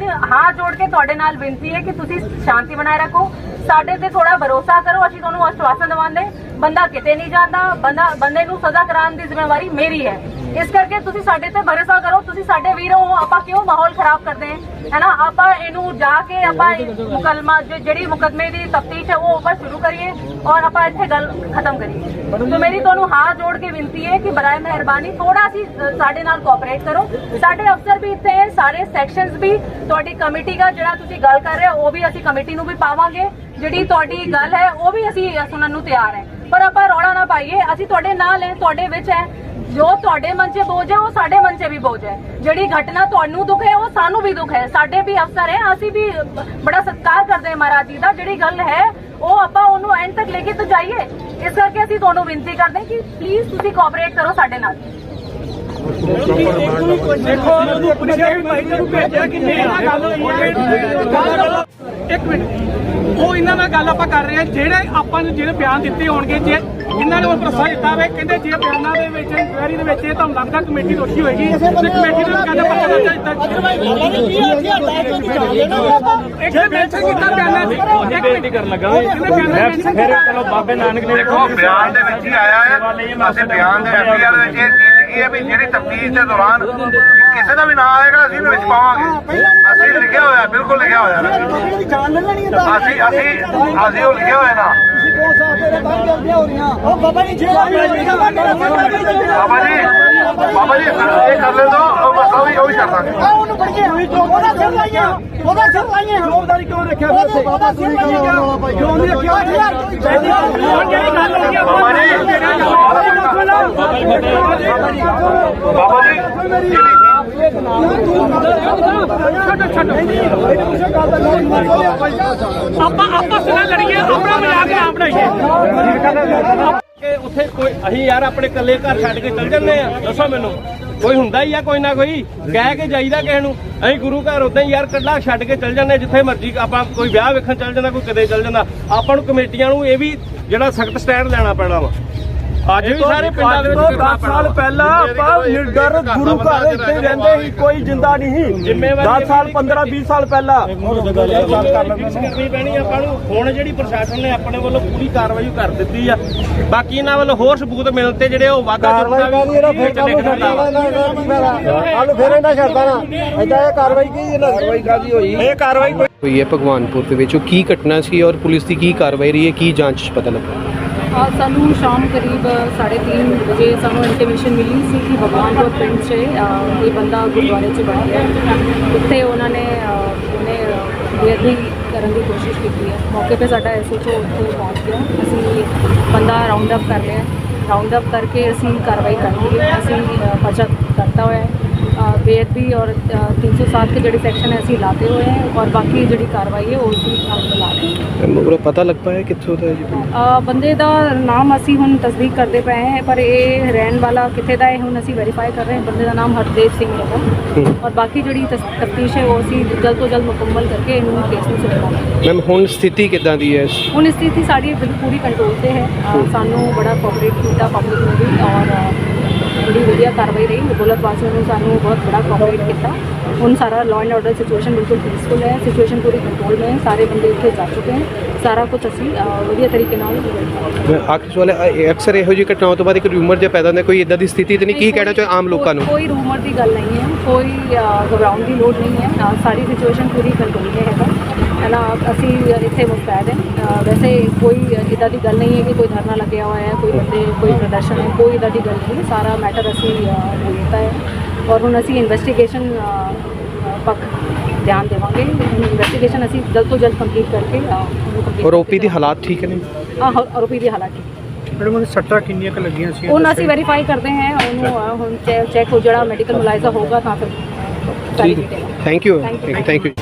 ਹਾਥ ਜੋੜ ਕੇ ਤੁਹਾਡੇ ਨਾਲ ਬੇਨਤੀ ਹੈ ਕਿ ਤੁਸੀਂ ਸ਼ਾਂਤੀ ਬਣਾਏ ਰੱਖੋ। ਸਾਡੇ ਤੇ ਥੋੜਾ ਭਰੋਸਾ ਕਰੋ, ਅਸੀਂ ਤੁਹਾਨੂੰ ਆਸ਼ਵਾਸਨ ਦਵਾਉਂਦੇ ਬੰਦਾ ਕਿਤੇ ਨਹੀਂ ਜਾਂਦਾ, ਬੰਦਾ ਬੰਦੇ ਨੂੰ ਸਜ਼ਾ ਕਰਾਉਣ ਦੀ ਜ਼ਿੰਮੇਵਾਰੀ ਮੇਰੀ ਹੈ। ਇਸ ਕਰਕੇ ਤੁਸੀਂ ਸਾਡੇ ਤੇ ਭਰੋਸਾ ਕਰੋ ਤੁਸੀਂ ਸਾਡੇ ਵੀਰੋ ਹੋ ਆਪਾਂ ਕਿਉਂ ਮਾਹੌਲ ਖਰਾਬ ਕਰਦੇ ਹਾਂ? ਹੈਨਾ ਆਪਾਂ ਇਹਨੂੰ ਜਾ ਕੇ ਆਪਾਂ ਮੁਕਲਮਾ ਜਿਹੜੀ ਮੁਕਦਮੇ ਦੀ ਤਫਤੀਸ਼ ਹੈ ਉਹ ਆਪਾਂ ਸ਼ੁਰੂ ਕਰੀਏ ਔਰ ਆਪਾਂ ਇੱਥੇ ਗੱਲ ਖਤਮ ਕਰੀਏ। ਸੋ ਮੇਰੀ ਤੁਹਾਨੂੰ ਹੱਥ ਜੋੜ ਕੇ ਬੇਨਤੀ ਹੈ ਕਿ ਬਰਾਏ ਮਿਹਰਬਾਨੀ ਥੋੜਾ ਸੀ ਸਾਡੇ ਨਾਲ ਕੋਆਪਰੇਟ ਕਰੋ। ਸਾਡੇ ਅਫਸਰ ਵੀ ਇੱਥੇ ਹੈ ਸਾਰੇ ਸੈਕਸ਼ਨਸ ਵੀ ਤੁਹਾਡੀ ਕਮੇਟੀ ਦਾ ਜਿਹੜਾ ਤੁਸੀਂ ਗੱਲ ਕਰ ਰਹੇ ਹੋ ਉਹ ਵੀ ਅਸੀਂ ਕਮੇਟੀ ਨੂੰ ਵੀ ਪਾਵਾਂਗੇ। ਜਿਹੜੀ ਤੁਹਾਡੀ ਗੱਲ ਹੈ ਉਹ ਵੀ ਅਸੀਂ ਸੁਣਨ ਨੂੰ ਤਿਆਰ ਹੈ। ਪਰ ਆਪਾਂ ਰੌਲਾ ਨਾ ਪਾਈਏ, ਅਸੀਂ ਤੁਹਾਡੇ ਨਾਲ ਹੈ ਤੁਹਾਡੇ ਵਿੱਚ ਹੈ ਜੋ ਤੁਹਾਡੇ ਮਨ 'ਚ ਬੋਝ ਹੈ, ਉਹ ਸਾਡੇ ਮਨ 'ਚ ਵੀ ਬੋਝ ਹੈ। ਜਿਹੜੀ ਘਟਨਾ ਤੁਹਾਨੂੰ ਦੁੱਖ ਹੈ, ਉਹ ਸਾਨੂੰ ਵੀ ਦੁੱਖ ਹੈ। ਸਾਡੇ ਵੀ ਅਫਸਰ ਹੈ, ਅਸੀਂ ਵੀ ਬੜਾ ਸਤਿਕਾਰ ਕਰਦੇ ਹਾਂ ਮਹਾਰਾਜ ਜੀ ਦਾ। ਜਿਹੜੀ ਗੱਲ ਹੈ, ਉਹ ਆਪਾਂ ਉਹਨੂੰ ਐਂਡ ਤੱਕ ਲੈ ਕੇ ਤਾਂ ਜਾਈਏ। ਇਸ ਕਰਕੇ ਅਸੀਂ ਤੁਹਾਨੂੰ ਬੇਨਤੀ ਕਰਦੇ ਹਾਂ ਕਿ ਪਲੀਜ਼ ਤੁਸੀਂ ਕੋਆਪਰੇਟ ਕਰੋ ਸਾਡੇ ਨਾਲ। ਦੇਖੋ ਪੁੱਛਿਆ ਵੀ ਭਾਈ ਤੈਨੂੰ ਭੇਜਿਆ ਕਿੰਨੇ ਗੱਲ ਹੋਈ ਹੈ ਇੱਕ ਮਿੰਟ। ਇਹਨਾਂ ਨਾਲ ਗੱਲ ਆਪਾਂ ਕਰ ਰਹੇ ਹਾਂ। ਜਿਹੜੇ ਆਪਾਂ ਨੂੰ ਜਿਹੜੇ ਬਿਆਨ ਦਿੱਤੇ ਹੋਣਗੇ ਜੇ ਇਹਨਾਂ ਨੇ ਉਹ ਭਰੋਸਾ ਦਿੱਤਾ ਵੇ ਕਹਿੰਦੇ ਜੇ ਬਿਆਨਾਂ ਦੇ ਵਿੱਚ ਇਨਕੁਆਇਰੀ ਦੇ ਵਿੱਚ ਇਹ ਤੁਹਾਨੂੰ ਲੱਗਦਾ ਕਮੇਟੀ ਦੋਸ਼ੀ ਹੋਏਗੀ? ਤੇ ਕਮੇਟੀ ਨੂੰ ਕਹਿੰਦਾ ਪਤਾ ਦਿੱਤਾ ਇੱਕ ਮੈਂਸ਼ਨ ਕੀਤਾ ਬਿਆਨਾਂ 'ਚ ਇੱਕ ਬੇਨਤੀ ਕਰਨ ਲੱਗਾ। ਕੀਤਾ। ਚਲੋ ਬਾਬੇ ਨਾਨਕ ਨੇ ਦੇਖੋ ਬਿਆਨ ਦੇ ਵਿੱਚ ਹੀ ਆਇਆ ਹੈ। ਅਸੀਂ ਬਿਆਨ ਦੇ ਦੇ ਵਿੱਚ ਇਹ ਚੀਜ਼ ਲਿਖੀ ਹੈ ਵੀ ਜਿਹੜੀ ਤਫਤੀਸ਼ ਦੇ ਦੌਰਾਨ ਕਿਸੇ ਦਾ ਵੀ ਨਾਂ ਆਏਗਾ ਅਸੀਂ ਇਹਦੇ ਵਿੱਚ ਪਾਵਾਂਗੇ। ਅਸੀਂ ਲਿਖਿਆ ਹੋਇਆ ਬਿਲਕੁਲ ਲਿਖਿਆ ਹੋਇਆ ਹੈ। ਅਸੀਂ ਅਸੀਂ ਅਸੀਂ ਉਹ ਲਿਖਿਆ ਹੋਇਆ ਨਾ ਬਾਬਾ ਜੀ ਬਾਬਾ ਜੀ ਇਹ ਕਰ ਲੈ ਦੋ ਉਹ ਬਸ ਉਹ ਵੀ ਉਹ ਵੀ ਕਰ ਦਾਂਗੇ ਜਵਾਬਦਾਰੀ ਕਿਉਂ ਰੱਖਿਆ ਫਿਰ ਉੱਥੇ ਕਿਉਂ ਨਹੀਂ ਰੱਖਿਆ ਹੁਣ ਜਿਹੜੀ ਗੱਲ ਹੋਈ ਆ ਬਾਬਾ ਜੀ ਬਾਬਾ ਜੀ ਜਿਹੜੀ ਆਪਾਂ ਆਪਸ ਨਾਲ ਲੜੀਏ, ਆਪਣਾ ਮਜ਼ਾਕ ਨਾ ਬਣਾਈਏ। ਕਿ ਉੱਥੇ ਕੋਈ ਅਸੀਂ ਯਾਰ ਆਪਣੇ ਇਕੱਲੇ ਘਰ ਛੱਡ ਕੇ ਚੱਲ ਜੰਨੇ ਆ, ਦੱਸੋ ਮੈਨੂੰ। ਕੋਈ ਹੁੰਦਾ ਹੀ ਆ ਕੋਈ ਨਾ ਕੋਈ, ਕਹਿ ਕੇ ਜਾਈਦਾ ਕਿਸੇ ਨੂੰ। ਅਸੀਂ ਗੁਰੂ ਘਰ ਉਦਾਂ ਹੀ ਯਾਰ ਕੱਲਾ ਛੱਡ ਕੇ ਚੱਲ ਜੰਨੇ ਜਿੱਥੇ ਮਰਜ਼ੀ ਆਪਾਂ ਕੋਈ ਵਿਆਹ ਵੇਖਣ ਚੱਲ ਜਾਂਦਾ, ਕੋਈ ਕਦੇ ਚੱਲ ਜਾਂਦਾ। ਆਪਾਂ ਨੂੰ ਕਮੇਟੀਆਂ ਨੂੰ ਇਹ ਵੀ ਜਿਹੜਾ ਸਖਤ ਸਟੈਂਡ ਲੈਣਾ ਪੈਣਾ ਵਾ। ਅੱਜ ਵੀ ਸਾਰੇ ਪਿੰਡਾਂ ਦੇ ਵਿੱਚ ਕਰਨਾ 10 ਸਾਲ ਪਹਿਲਾਂ ਆਪਾਂ ਨਿਰਡਰ ਗੁਰੂ ਘਰ ਇੱਥੇ ਰਹਿੰਦੇ ਸੀ ਕੋਈ ਜਿੰਦਾ ਨਹੀਂ। ਸੀ ਜ਼ਿੰਮੇਵਾਰੀ 10 ਸਾਲ 15 20 ਸਾਲ ਪਹਿਲਾਂ। ਕਰਨੀ ਪੈਣੀ ਆਪਾਂ ਨੂੰ ਹੁਣ ਜਿਹੜੀ ਪ੍ਰਸ਼ਾਸਨ ਨੇ ਆਪਣੇ ਵੱਲੋਂ ਪੂਰੀ ਕਾਰਵਾਈ ਕਰ ਦਿੱਤੀ ਆ। ਬਾਕੀ ਇਹਨਾਂ ਵੱਲੋਂ ਹੋਰ ਸਬੂਤ ਮਿਲਣ ਤੇ ਜਿਹੜੇ ਉਹ ਵਾਧਾ ਕਾਰਵਾਈ ਕਾਦੀ ਇਹਦਾ ਫੇਰ ਕੰਮ ਛੱਡਦਾ ਕੱਲ ਫੇਰ ਇਹਨਾਂ ਛੱਡਦਾ ਨਾ। ਐਦਾਂ ਇਹ ਕਾਰਵਾਈ ਕੀ ਇਹਨਾਂ ਕਾਰਵਾਈ ਕਾਦੀ ਹੋਈ? ਇਹ ਕਾਰਵਾਈ ਕੋਈ ਹੋਈ ਹੈ ਭਗਵਾਨਪੁਰ ਦੇ ਵਿੱਚ। ਉਹ ਕੀ ਘਟਨਾ ਸੀ ਔਰ ਪੁਲਿਸ ਦੀ ਕੀ ਕਾਰਵਾਈ ਰਹੀ ਹੈ? ਕੀ ਜਾਂਚ ਪਤਾ ਲੱਗਾ? ਸਾਨੂੰ ਸ਼ਾਮ ਕਰੀਬ 3:30 ਵਜੇ ਸਾਨੂੰ ਇਨਫੋਰਮੇਸ਼ਨ ਮਿਲੀ ਸੀ ਕਿ ਭਗਵਾਨਪੁਰ ਪਿੰਡ 'ਚ ਅ, ਇਹ ਬੰਦਾ ਗੁਰਦੁਆਰੇ 'ਚ ਬਣ ਗਿਆ। ਉੱਥੇ ਉਹਨਾਂ ਨੇ ਉਹਨੇ ਬੇਅਦਬੀ ਕਰਨ ਦੀ ਕੋਸ਼ਿਸ਼ ਕੀਤੀ ਹੈ। ਮੌਕੇ 'ਤੇ ਸਾਡਾ ਐਸਓਚਓ ਉੱਥੇ ਪਹੁੰਚ ਗਿਆ। ਅਸੀਂ ਬੰਦਾ ਰਾਉਂਡ ਅਪ ਕਰ ਲਿਆ। ਰਾਉਂਡ ਅਪ ਕਰਕੇ ਅਸੀਂ ਕਾਰਵਾਈ ਕਰਨੀ ਹੈ। ਅਸੀਂ ਪਰਚਾ ਕਰਤਾ ਹੋਇਆ ਬੇਅਦਬੀ ਔਰ ਅ, 307 ਦੇ ਜਿਹੜੇ ਸੈਕਸ਼ਨ ਹੈ ਅਸੀਂ ਲਾਤੇ ਹੋਏ ਹੈ। ਔਰ ਬਾਕੀ ਜਿਹੜੀ ਕਾਰਵਾਈ ਹੈ ਉਹ ਅਸੀਂ ਹਾਂ ਮਗਰੋਂ ਪਤਾ ਲੱਗ ਪਾਇਆ ਕਿੱਥੋਂ ਦਾ ਹੈ ਜੀ ਅ, ਬੰਦੇ ਦਾ ਨਾਮ ਅਸੀਂ ਹੁਣ ਤਸਦੀਕ ਕਰਦੇ ਪਏ ਹਾਂ ਪਰ ਇਹ ਰਹਿਣ ਵਾਲਾ ਕਿੱਥੇ ਦਾ ਹੈ ਹੁਣ ਅਸੀਂ ਵੈਰੀਫਾਈ ਕਰ ਰਹੇ ਹਾਂ ਬੰਦੇ ਦਾ ਨਾਮ ਹਰਦੇਵ ਸਿੰਘ ਹੈਗਾ। ਔਰ ਬਾਕੀ ਜਿਹੜੀ ਤਫਤੀਸ਼ ਹੈ ਉਹ ਅਸੀਂ ਜਲਦ ਤੋਂ ਜਲਦ ਮੁਕੰਮਲ ਕਰਕੇ ਇਹਨੂੰ ਕੇਸ ਨੂੰ ਸੁਲਝਾਵਾਂਗੇ ਮੈਮ ਹੁਣ ਸਥਿਤੀ ਕਿੱਦਾਂ ਦੀ ਹੈ ਹੁਣ ਸਥਿਤੀ ਸਾਡੀ ਬਿਲਕੁਲ ਪੂਰੀ ਕੰਟਰੋਲ ਤੇ ਹੈ। ਅ, ਸਾਨੂੰ ਬੜਾ ਕੋਆਪਰੇਟ ਕੀਤਾ ਪਬਲਿਕ ਨੇ ਵੀ ਔਰ ਅ, ਬੜੀ ਵਧੀਆ ਕਾਰਵਾਈ ਰਹੀ। ਮੁਗਲਕ ਵਾਸੀਆਂ ਨੇ ਸਾਨੂੰ ਬਹੁਤ ਬੜਾ ਕੋਆਪਰੇਟ ਕੀਤਾ। ਹੁਣ ਸਾਰਾ ਲਾਅ ਐਂਡ ਆਰਡਰ ਸਿਚੁਏਸ਼ਨ ਬਿਲਕੁਲ ਪੀਸਫੁਲ ਹੈ। ਸਿਚੁਏਸ਼ਨ ਪੂਰੀ ਕੰਟਰੋਲ में है ਸਾਰੇ ਬੰਦੇ ਉੱਥੇ ਜਾ ਚੁੱਕੇ ਹਨ। ਸਾਰਾ ਕੁਝ ਅਸੀਂ ਵਧੀਆ ਤਰੀਕੇ ਨਾਲ ਮੈਂ ਆਖਰੀ ਸਵਾਲ ਹੈ ਅਕਸਰ ਇਹੋ ਜਿਹੀ ਘਟਨਾਵਾਂ ਤੋਂ ਬਾਅਦ ਇੱਕ ਰਿਊਮਰ ਜਿਹਾ ਪੈਦਾ ਹੁੰਦਾ ਕੋਈ ਇਦਾਂ ਦੀ ਸਥਿਤੀ ਤੇ ਨਹੀਂ? ਕੀ ਕਹਿਣਾ ਚਾਹੋ ਆਮ ਲੋਕਾਂ ਨੂੰ? ਕੋਈ ਰੂਮਰ ਦੀ ਗੱਲ ਨਹੀਂ ਹੈ। ਕੋਈ ਘਬਰਾਉਣ ਦੀ ਲੋੜ ਨਹੀਂ ਹੈ। ਸਾਰੀ ਸਿਚੁਏਸ਼ਨ ਪੂਰੀ ਕੰਟਰੋਲ 'ਤੇ ਹੈਗਾ। ਹੈ ਨਾ ਅਸੀਂ ਇੱਥੇ ਮੁਸਤੈਦ ਹਾਂ। ਵੈਸੇ ਕੋਈ ਇਦਾਂ ਦੀ ਗੱਲ ਨਹੀਂ ਹੈ ਕਿ ਕੋਈ ਧਰਨਾ ਲੱਗਿਆ ਹੋਇਆ ਹੈ ਕੋਈ ਬੰਦੇ ਕੋਈ ਪ੍ਰਦਰਸ਼ਨ ਹੈ ਕੋਈ ਇਦਾਂ ਦੀ ਗੱਲ ਨਹੀਂ ਹੈ। ਸਾਰਾ ਮੈਟਰ ਅਸੀਂ ਲਿੱਤਾ ਹੈ। ਔਰ ਹੁਣ ਅਸੀਂ ਇਨਵੈਸਟੀਗੇਸ਼ਨ ਪੱਖ ਧਿਆਨ ਦੇਵਾਂਗੇ। ਇਨਵੈਸਟੀਗੇਸ਼ਨ ਅਸੀਂ ਜਲਦ ਤੋਂ ਜਲਦ ਕੰਪਲੀਟ ਕਰਕੇ ਉਹਨੂੰ ਓਪੀ ਦੀ ਹਾਲਾਤ ਠੀਕ ਨੇ ਹਾਂ ਆਰੋਪੀ ਦੀ ਹਾਲਾਤ ਠੀਕ। ਮੈਡਮ ਉਹਦੇ ਸੱਟਾਂ ਕਿੰਨੀਆਂ ਕ ਲੱਗੀਆਂ ਸੀ? ਹੁਣ ਅਸੀਂ ਵੈਰੀਫਾਈ ਕਰਦੇ ਹਾਂ ਉਹਨੂੰ ਹੁਣ ਚੈੱਕ ਹੋ ਜਿਹੜਾ ਮੈਡੀਕਲ ਮੁਲਾਇਜ਼ਾ ਹੋਗਾ ਤਾਂ ਫਿਰ ਥੈਂਕ ਯੂ. Thank you